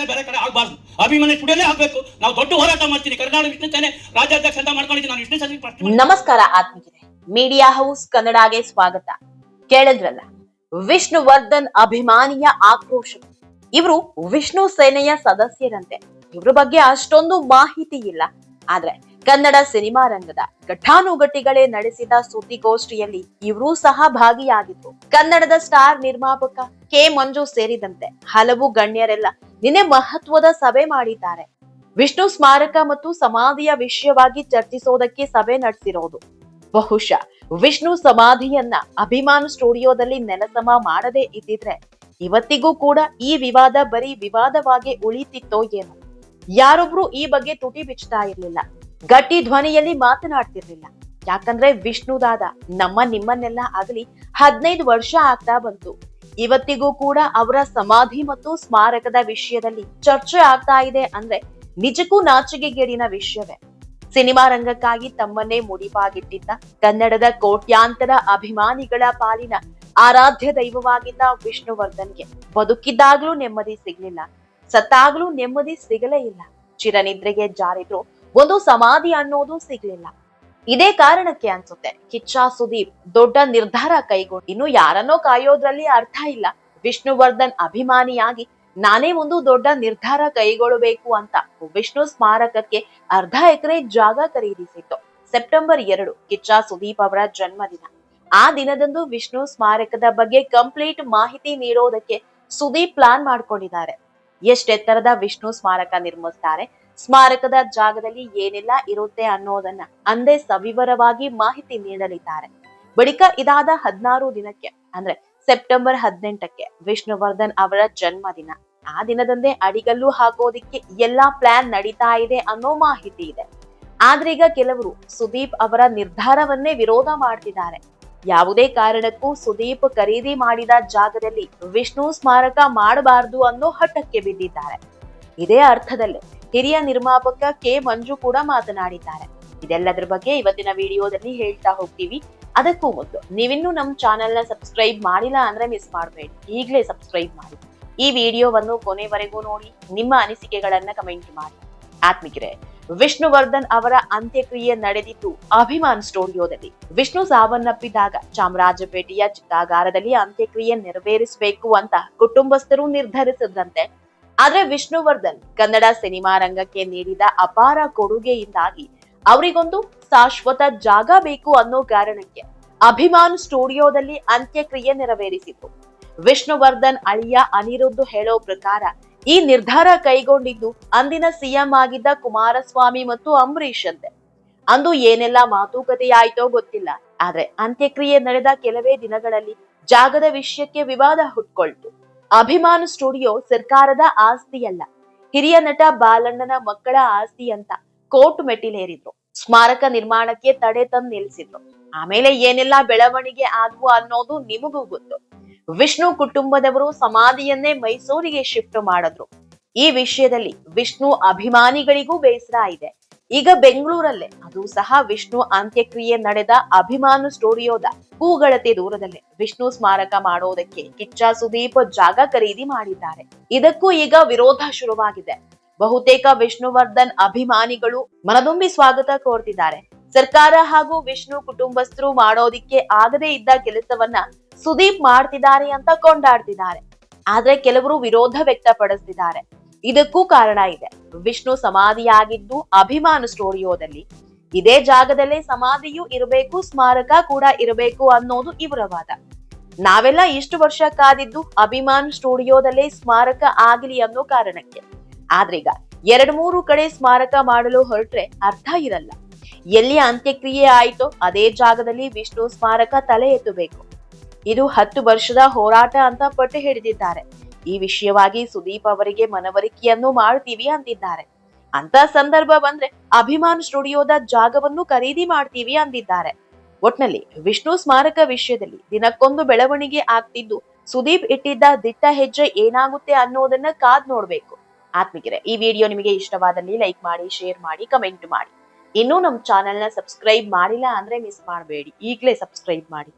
ಸ್ಪರ್ಧೆ ಬೇರೆ ಕಡೆ ಆಗಬಾರ್ದು. ಅಭಿಮಾನಿ ಸ್ಟುಡಿಯೋನೇ ಆಗಬೇಕು. ನಾವು ದೊಡ್ಡ ಹೋರಾಟ ಮಾಡ್ತೀನಿ. ಕರ್ನಾಟಕ ವಿಷ್ಣು ಸೇನೆ ರಾಜ್ಯಾಧ್ಯಕ್ಷ ಅಂತ ಮಾಡ್ಕೊಂಡಿದ್ದೀನಿ. ನಾನು ವಿಷ್ಣು ಸೇನೆ. ನಮಸ್ಕಾರ ಆತ್ಮೀಯರೇ. ಮೀಡಿಯಾ ಹೌಸ್ ಕನ್ನಡಗೆ ಸ್ವಾಗತ. ಕೇಳಿದ್ರಲ್ಲ, ವಿಷ್ಣುವರ್ಧನ್ ಅಭಿಮಾನಿಯ ಆಕ್ರೋಶ ಇವರು ವಿಷ್ಣು ಸೇನೆಯ ಸದಸ್ಯರಂತೆ. ಇವ್ರ ಬಗ್ಗೆ ಅಷ್ಟೊಂದು ಮಾಹಿತಿ ಇಲ್ಲ. ಆದ್ರೆ ಕನ್ನಡ ಸಿನಿಮಾ ರಂಗದ ಘಟಾನುಘಟಿಗಳೇ ನಡೆಸಿದ ಸುದ್ದಿಗೋಷ್ಠಿಯಲ್ಲಿ ಇವರೂ ಸಹ ಭಾಗಿಯಾಗಿತ್ತು ಕನ್ನಡದ ಸ್ಟಾರ್ ನಿರ್ಮಾಪಕ ಕೆ ಮಂಜು ಸೇರಿದಂತೆ ಹಲವು ಗಣ್ಯರೆಲ್ಲ ನಿನ್ನೆ ಮಹತ್ವದ ಸಭೆ ಮಾಡಿದ್ದಾರೆ. ವಿಷ್ಣು ಸ್ಮಾರಕ ಮತ್ತು ಸಮಾಧಿಯ ವಿಷಯವಾಗಿ ಚರ್ಚಿಸೋದಕ್ಕೆ ಸಭೆ ನಡೆಸಿರೋದು. ಬಹುಶಃ ವಿಷ್ಣು ಸಮಾಧಿಯನ್ನ ಅಭಿಮಾನ್ ಸ್ಟುಡಿಯೋದಲ್ಲಿ ನೆಲಸಮ ಮಾಡದೇ ಇದ್ದಿದ್ರೆ ಇವತ್ತಿಗೂ ಕೂಡ ಈ ವಿವಾದ ಬರೀ ವಿವಾದವಾಗಿ ಉಳಿತಿತ್ತೋ ಏನೋ. ಯಾರೊಬ್ರು ಈ ಬಗ್ಗೆ ತುಟಿ ಬಿಚ್ಚತಾ ಇರ್ಲಿಲ್ಲ. ಗಟ್ಟಿ ಧ್ವನಿಯಲ್ಲಿ ಮಾತನಾಡ್ತಿರ್ಲಿಲ್ಲ. ಯಾಕಂದ್ರೆ ವಿಷ್ಣುದಾದ ನಮ್ಮ ನಿಮ್ಮನ್ನೆಲ್ಲ ಆಗಲಿ ಹದಿನೈದು ವರ್ಷ ಆಗ್ತಾ ಬಂತು. ಇವತ್ತಿಗೂ ಕೂಡ ಅವರ ಸಮಾಧಿ ಮತ್ತು ಸ್ಮಾರಕದ ವಿಷಯದಲ್ಲಿ ಚರ್ಚೆ ಆಗ್ತಾ ಇದೆ ಅಂದ್ರೆ ನಿಜಕ್ಕೂ ನಾಚಿಕೆಗೇಡಿನ ವಿಷಯವೇ. ಸಿನಿಮಾ ರಂಗಕ್ಕಾಗಿ ತಮ್ಮನ್ನೇ ಮುಡಿಪಾಗಿಟ್ಟಿದ್ದ ಕನ್ನಡದ ಕೋಟ್ಯಾಂತರ ಅಭಿಮಾನಿಗಳ ಪಾಲಿನ ಆರಾಧ್ಯ ದೈವವಾಗಿದ್ದ ವಿಷ್ಣುವರ್ಧನ್ಗೆ ಬದುಕಿದ್ದಾಗ್ಲೂ ನೆಮ್ಮದಿ ಸಿಗ್ಲಿಲ್ಲ. ಸತ್ತಾಗ್ಲೂ ನೆಮ್ಮದಿ ಸಿಗಲೇ ಇಲ್ಲ. ಚಿರನಿದ್ರೆಗೆ ಜಾರಿದ್ರು ಒಂದು ಸಮಾಧಿ ಅನ್ನೋದು ಸಿಗ್ಲಿಲ್ಲ. ಇದೇ ಕಾರಣಕ್ಕೆ ಅನ್ಸುತ್ತೆ, ಕಿಚ್ಚ ಸುದೀಪ್ ದೊಡ್ಡ ನಿರ್ಧಾರ ಕೈಗೊಂಡು, ಇನ್ನು ಯಾರನ್ನೋ ಕಾಯೋದ್ರಲ್ಲಿ ಅರ್ಥ ಇಲ್ಲ. ವಿಷ್ಣುವರ್ಧನ್ ಅಭಿಮಾನಿಯಾಗಿ, ನಾನೇ ಒಂದು ದೊಡ್ಡ ನಿರ್ಧಾರ ಕೈಗೊಳ್ಳಬೇಕು ಅಂತ ವಿಷ್ಣು ಸ್ಮಾರಕಕ್ಕೆ ಅರ್ಧ ಎಕರೆ ಜಾಗ ಖರೀದಿಸಿತ್ತು. ಸೆಪ್ಟೆಂಬರ್ ಎರಡು, ಕಿಚ್ಚ ಸುದೀಪ್ ಅವರ ಜನ್ಮದಿನ. ಆ ದಿನದಂದು ವಿಷ್ಣು ಸ್ಮಾರಕದ ಬಗ್ಗೆ ಕಂಪ್ಲೀಟ್ ಮಾಹಿತಿ ನೀಡೋದಕ್ಕೆ ಸುದೀಪ್ ಪ್ಲಾನ್ ಮಾಡ್ಕೊಂಡಿದ್ದಾರೆ. ಎಷ್ಟೆತ್ತರದ ವಿಷ್ಣು ಸ್ಮಾರಕ ನಿರ್ಮಿಸ್ತಾರೆ ಸ್ಮಾರಕದ ಜಾಗದಲ್ಲಿ ಏನೆಲ್ಲ ಇರುತ್ತೆ ಅನ್ನೋದನ್ನ ಅಂದೇ ಸವಿವರವಾಗಿ ಮಾಹಿತಿ ನೀಡಲಿದ್ದಾರೆ. ಬಳಿಕ ಇದಾದ ಹದಿನಾರು ದಿನಕ್ಕೆ, ಅಂದ್ರೆ ಸೆಪ್ಟೆಂಬರ್ ಹದಿನೆಂಟಕ್ಕೆ ವಿಷ್ಣುವರ್ಧನ್ ಅವರ ಜನ್ಮದಿನ. ಆ ದಿನದಂದೇ ಅಡಿಗಲ್ಲು ಹಾಕೋದಿಕ್ಕೆ ಎಲ್ಲಾ ಪ್ಲಾನ್ ನಡೀತಾ ಇದೆ ಅನ್ನೋ ಮಾಹಿತಿ ಇದೆ. ಆದ್ರೀಗ ಕೆಲವರು ಸುದೀಪ್ ಅವರ ನಿರ್ಧಾರವನ್ನೇ ವಿರೋಧ ಮಾಡ್ತಿದ್ದಾರೆ. ಯಾವುದೇ ಕಾರಣಕ್ಕೂ ಸುದೀಪ್ ಖರೀದಿ ಮಾಡಿದ ಜಾಗದಲ್ಲಿ ವಿಷ್ಣು ಸ್ಮಾರಕ ಮಾಡಬಾರದು ಅನ್ನೋ ಹಠಕ್ಕೆ ಬಿದ್ದಿದ್ದಾರೆ. ಇದೇ ಅರ್ಥದಲ್ಲಿ ಹಿರಿಯ ನಿರ್ಮಾಪಕ ಕೆ ಮಂಜು ಕೂಡ ಮಾತನಾಡಿದ್ದಾರೆ. ಇದೆಲ್ಲದರ ಬಗ್ಗೆ ಇವತ್ತಿನ ವಿಡಿಯೋದಲ್ಲಿ ಹೇಳ್ತಾ ಹೋಗ್ತೀವಿ. ಅದಕ್ಕೂ ಮೊದಲು ನೀವಿನ್ನೂ ನಮ್ಮ ಚಾನೆಲ್ನ ಸಬ್ಸ್ಕ್ರೈಬ್ ಮಾಡಿಲ್ಲ ಅಂದ್ರೆ ಮಿಸ್ ಮಾಡಬೇಡಿ. ಈಗಲೇ ಸಬ್ಸ್ಕ್ರೈಬ್ ಮಾಡಿ. ಈ ವಿಡಿಯೋವನ್ನು ಕೊನೆವರೆಗೂ ನೋಡಿ, ನಿಮ್ಮ ಅನಿಸಿಕೆಗಳನ್ನ ಕಮೆಂಟ್ ಮಾಡಿ. ಆತ್ಮಿಕರೇ, ವಿಷ್ಣುವರ್ಧನ್ ಅವರ ಅಂತ್ಯಕ್ರಿಯೆ ನಡೆದಿದ್ದು ಅಭಿಮಾನ್ ಸ್ಟುಡಿಯೋದಲ್ಲಿ. ವಿಷ್ಣು ಸಾವನ್ನಪ್ಪಿದಾಗ ಚಾಮರಾಜಪೇಟೆಯ ಚಿತ್ತಾಗಾರದಲ್ಲಿ ಅಂತ್ಯಕ್ರಿಯೆ ನೆರವೇರಿಸಬೇಕು ಅಂತ ಕುಟುಂಬಸ್ಥರು ನಿರ್ಧರಿಸಿದ್ರಂತೆ ಆದ್ರೆ ವಿಷ್ಣುವರ್ಧನ್ ಕನ್ನಡ ಸಿನಿಮಾ ರಂಗಕ್ಕೆ ನೀಡಿದ ಅಪಾರ ಕೊಡುಗೆಯಿಂದಾಗಿ ಅವರಿಗೊಂದು ಶಾಶ್ವತ ಜಾಗ ಬೇಕು ಅನ್ನೋ ಕಾರಣಕ್ಕೆ ಅಭಿಮಾನ್ ಸ್ಟುಡಿಯೋದಲ್ಲಿ ಅಂತ್ಯಕ್ರಿಯೆ ನೆರವೇರಿಸಿತು. ವಿಷ್ಣುವರ್ಧನ್ ಅಳಿಯ ಅನಿರುದ್ಧ ಹೇಳೋ ಪ್ರಕಾರ ಈ ನಿರ್ಧಾರ ಕೈಗೊಂಡಿದ್ದು ಅಂದಿನ ಸಿಎಂ ಆಗಿದ್ದ ಕುಮಾರಸ್ವಾಮಿ ಮತ್ತು ಅಂಬರೀಷ್ ಅಂತೆ. ಅಂದು ಏನೆಲ್ಲ ಮಾತುಕತೆಯಾಯ್ತೋ ಗೊತ್ತಿಲ್ಲ. ಆದ್ರೆ ಅಂತ್ಯಕ್ರಿಯೆ ನಡೆದ ಕೆಲವೇ ದಿನಗಳಲ್ಲಿ ಜಾಗದ ವಿಷಯಕ್ಕೆ ವಿವಾದ ಹುಟ್ಕೊಳ್ತು. ಅಭಿಮಾನ್ ಸ್ಟುಡಿಯೋ ಸರ್ಕಾರದ ಆಸ್ತಿಯಲ್ಲ. ಹಿರಿಯ ನಟ ಬಾಲಣ್ಣನ ಮಕ್ಕಳ ಆಸ್ತಿ ಅಂತ ಕೋರ್ಟ್ ಮೆಟ್ಟಿಲೇರಿದ್ರು. ಸ್ಮಾರಕ ನಿರ್ಮಾಣಕ್ಕೆ ತಡೆ ತಂದು ನಿಲ್ಸಿದ್ರು ಆಮೇಲೆ ಏನೆಲ್ಲ ಬೆಳವಣಿಗೆ ಆದ್ವು ಅನ್ನೋದು ನಿಮಗೂ ಗೊತ್ತು. ವಿಷ್ಣು ಕುಟುಂಬದವರು ಸಮಾಧಿಯನ್ನೇ ಮೈಸೂರಿಗೆ ಶಿಫ್ಟ್ ಮಾಡಿದ್ರು. ಈ ವಿಷಯದಲ್ಲಿ ವಿಷ್ಣು ಅಭಿಮಾನಿಗಳಿಗೂ ಬೇಸರ ಇದೆ. ಈಗ ಬೆಂಗಳೂರಲ್ಲೇ, ಅದು ಸಹ ವಿಷ್ಣು ಅಂತ್ಯಕ್ರಿಯೆ ನಡೆದ ಅಭಿಮಾನು ಸ್ಟುಡಿಯೋದ ಕೂಗಳತೆ ದೂರದಲ್ಲೇ. ವಿಷ್ಣು ಸ್ಮಾರಕ ಮಾಡೋದಕ್ಕೆ ಕಿಚ್ಚ ಸುದೀಪ್ ಜಾಗ ಖರೀದಿ ಮಾಡಿದ್ದಾರೆ. ಇದಕ್ಕೂ ಈಗ ವಿರೋಧ ಶುರುವಾಗಿದೆ. ಬಹುತೇಕ ವಿಷ್ಣುವರ್ಧನ್ ಅಭಿಮಾನಿಗಳು ಮನದುಂಬಿ ಸ್ವಾಗತ ಕೋರ್ತಿದ್ದಾರೆ. ಸರ್ಕಾರ ಹಾಗೂ ವಿಷ್ಣು ಕುಟುಂಬಸ್ಥರು ಮಾಡೋದಿಕ್ಕೆ ಆಗದೇ ಇದ್ದ ಕೆಲಸವನ್ನ ಸುದೀಪ್ ಮಾಡ್ತಿದ್ದಾರೆ ಅಂತ ಕೊಂಡಾಡ್ತಿದ್ದಾರೆ. ಆದ್ರೆ ಕೆಲವರು ವಿರೋಧ ವ್ಯಕ್ತಪಡಿಸ್ತಿದ್ದಾರೆ. ಇದಕ್ಕೂ ಕಾರಣ ಇದೆ. ವಿಷ್ಣು ಸಮಾಧಿಯಾಗಿದ್ದು ಅಭಿಮಾನ ಸ್ಟುಡಿಯೋದಲ್ಲಿ. ಇದೇ ಜಾಗದಲ್ಲೇ ಸಮಾಧಿಯೂ ಇರಬೇಕು, ಸ್ಮಾರಕ ಕೂಡ ಇರಬೇಕು ಅನ್ನೋದು ಇವರ ವಾದ. ನಾವೆಲ್ಲ ಇಷ್ಟು ವರ್ಷ ಕಾದಿದ್ದು ಅಭಿಮಾನ್ ಸ್ಟುಡಿಯೋದಲ್ಲೇ ಸ್ಮಾರಕ ಆಗಲಿ ಅನ್ನೋ ಕಾರಣಕ್ಕೆ. ಆದ್ರೀಗ ಎರಡ್ ಮೂರು ಕಡೆ ಸ್ಮಾರಕ ಮಾಡಲು ಹೊರಟ್ರೆ ಅರ್ಥ ಇರಲ್ಲ. ಎಲ್ಲಿ ಅಂತ್ಯಕ್ರಿಯೆ ಆಯ್ತೋ ಅದೇ ಜಾಗದಲ್ಲಿ ವಿಷ್ಣು ಸ್ಮಾರಕ ತಲೆ ಎತ್ತಬೇಕು. ಇದು ಹತ್ತು ವರ್ಷದ ಹೋರಾಟ ಅಂತ ಪಟ್ಟು ಹಿಡಿದಿದ್ದಾರೆ. ಈ ವಿಷಯವಾಗಿ ಸುದೀಪ್ ಅವರಿಗೆ ಮನವರಿಕೆಯನ್ನು ಮಾಡ್ತೀವಿ ಅಂದಿದ್ದಾರೆ. ಅಂತ ಸಂದರ್ಭ ಬಂದ್ರೆ ಅಭಿಮಾನ್ ಸ್ಟುಡಿಯೋದ ಜಾಗವನ್ನು ಖರೀದಿ ಮಾಡ್ತೀವಿ ಅಂದಿದ್ದಾರೆ. ಒಟ್ನಲ್ಲಿ ವಿಷ್ಣು ಸ್ಮಾರಕ ವಿಷಯದಲ್ಲಿ ದಿನಕ್ಕೊಂದು ಬೆಳವಣಿಗೆ ಆಗ್ತಿದ್ದು ಸುದೀಪ್ ಇಟ್ಟಿದ್ದ ದಿಟ್ಟ ಹೆಜ್ಜೆ ಏನಾಗುತ್ತೆ ಅನ್ನೋದನ್ನ ಕಾದ್ ನೋಡ್ಬೇಕು. ಆತ್ಮಿಕರೆ ಈ ವಿಡಿಯೋ ನಿಮಗೆ ಇಷ್ಟವಾದಲ್ಲಿ ಲೈಕ್ ಮಾಡಿ, ಶೇರ್ ಮಾಡಿ, ಕಮೆಂಟ್ ಮಾಡಿ. ಇನ್ನೂ ನಮ್ಮ ಚಾನೆಲ್ನ ಸಬ್ಸ್ಕ್ರೈಬ್ ಮಾಡಿಲ್ಲ ಅಂದ್ರೆ ಮಿಸ್ ಮಾಡಬೇಡಿ. ಈಗಲೇ ಸಬ್ಸ್ಕ್ರೈಬ್ ಮಾಡಿ.